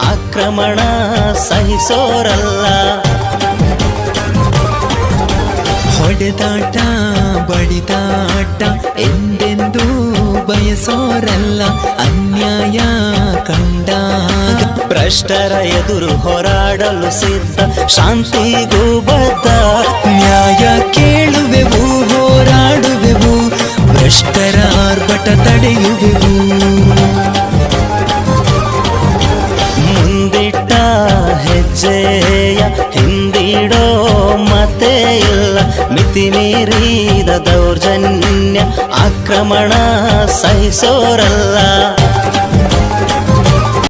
ಆಕ್ರಮಣ ಸಹಿಸೋರಲ್ಲ. ಹೊಡೆದಾಟ, ಬಡಿದಾಟ ಎಂದೆಂದೂ ಬಯಸೋರಲ್ಲ. ಅನ್ಯಾಯ ಕಂಡಾಗ ಭ್ರಷ್ಟರ ಎದುರು ಹೋರಾಡಲು ಸಿದ್ಧ, ಶಾಂತಿಗೂ ಬದ್ಧ. ನ್ಯಾಯ ಕೇಳುವೆವು, ಹೋರಾಡುವೆವು, ಭ್ರಷ್ಟರ ಆರ್ಭಟ ತಡೆಯುವೆವು. ಹೆಜ್ಜೆಯ ಹಿಂದಿಡೋ ಮತ್ತೆ ಇಲ್ಲ ಮಿತಿ ಮೀರಿದ ದೌರ್ಜನ್ಯ ಆಕ್ರಮಣ ಸಹಿಸೋರಲ್ಲ